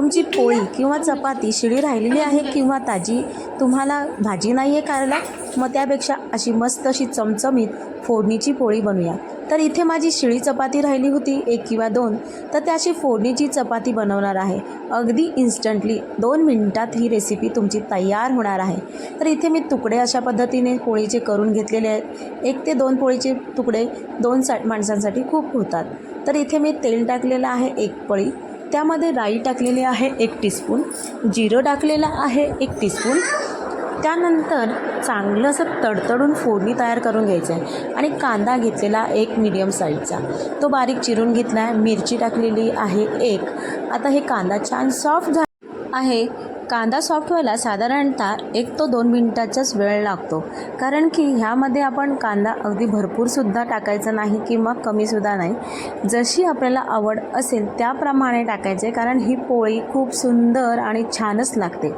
तुमची पोळी किंवा चपाती शिळी राहिलेली आहे किंवा ताजी तुम्हाला भाजी नाही आहे करायला मग त्यापेक्षा अशी मस्त अशी चमचमीत फोडणीची पोळी बनवूया. तर इथे माझी शिळी चपाती राहिली होती एक किंवा दोन. तर त्याची फोडणीची चपाती बनवणार आहे. अगदी इन्स्टंटली दोन मिनटात ही रेसिपी तुमची तयार होणार आहे. तर इथे मी तुकडे अशा पद्धतीने पोळीचे करून घेतलेले आहेत. एक ते दोन पोळीचे तुकडे दोन सा माणसांसाठी खूप होतात. तर इथे मी तेल टाकलेलं आहे एक पळी. त्यामध्ये राई टाकलेली आहे एक टीस्पून जिरं टाकलेलं आहे एक टीस्पून. त्यानंतर चांगलं असं तडतडून फोडणी तयार करून घ्यायचं आहे आणि कांदा घेतलेला एक मिडियम साईजचा तो बारीक चिरून घेतला आहे मिरची टाकलेली आहे एक. आता हे कांदा छान सॉफ्ट झा आहे. कांदा सॉफ्ट व्हायला साधारणतः एक तो दोन मिनटाचाच वेळ लागतो. कारण की ह्यामध्ये आपण कांदा अगदी भरपूरसुद्धा टाकायचा नाही किंवा कमीसुद्धा नाही. जशी आपल्याला आवड असेल त्याप्रमाणे टाकायचे कारण ही पोळी खूप सुंदर आणि छानच लागते.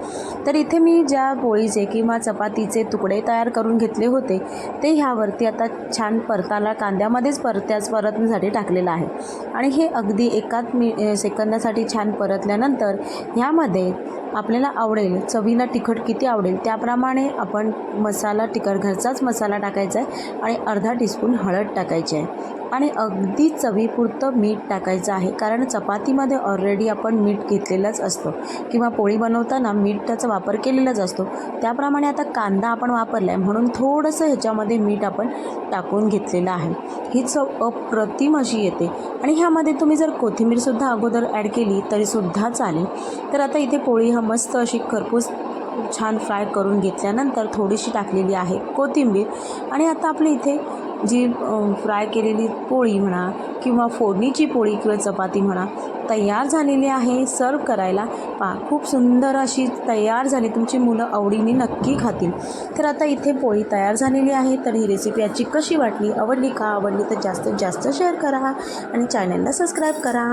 तर इथे मी ज्या पोळीचे किंवा चपातीचे तुकडे तयार करून घेतले होते ते ह्यावरती आता छान परताला कांद्यामध्येच परत्याच परतण्यासाठी टाकलेलं आहे. आणि हे अगदी एकाच मी सेकंदासाठी छान परतल्यानंतर ह्यामध्ये आपल्याला आवडेल चवीला तिखट किती आवडेल त्याप्रमाणे आपण मसाला तिखट घरचाच मसाला टाकायचा आहे आणि अर्धा टीस्पून हळद टाकायची आहे. आणि अगदी चवीपुरतं मीठ टाकायचं आहे. कारण चपातीमध्ये ऑलरेडी आपण मीठ घेतलेलंच असतं. किंवा पोळी बनवताना मीठ त्याचा वापर केलेलाच असतो. त्याप्रमाणे आता कांदा आपण वापरला आहे म्हणून थोडंसं ह्याच्यामध्ये मीठ आपण टाकून घेतलेलं आहे. ही चव अप्रतिम अशी येते. आणि ह्यामध्ये तुम्ही जर कोथिंबीरसुद्धा अगोदर ॲड केली तरीसुद्धा चालेल. तर आता इथे पोळी हा मस्त अशी खरपूस छान फ्राय करून घेतल्यानंतर थोडीशी टाकलेली आहे कोथिंबीर. आणि आता आपली इथे जी फ्राय केलेली पोळी म्हणा किंवा फोडणीची पोळी किंवा चपाती म्हणा तयार झालेली आहे सर्व करायला. पा खूप सुंदर अशी तयार झाली. तुमची मुलं आवडीने नक्की खातील. तर आता इथे पोळी तयार झालेली आहे. तर ही रेसिपी याची कशी वाटली? आवडली का? आवडली तर जास्तीत जास्त शेअर करा आणि चॅनलला सबस्क्राईब करा.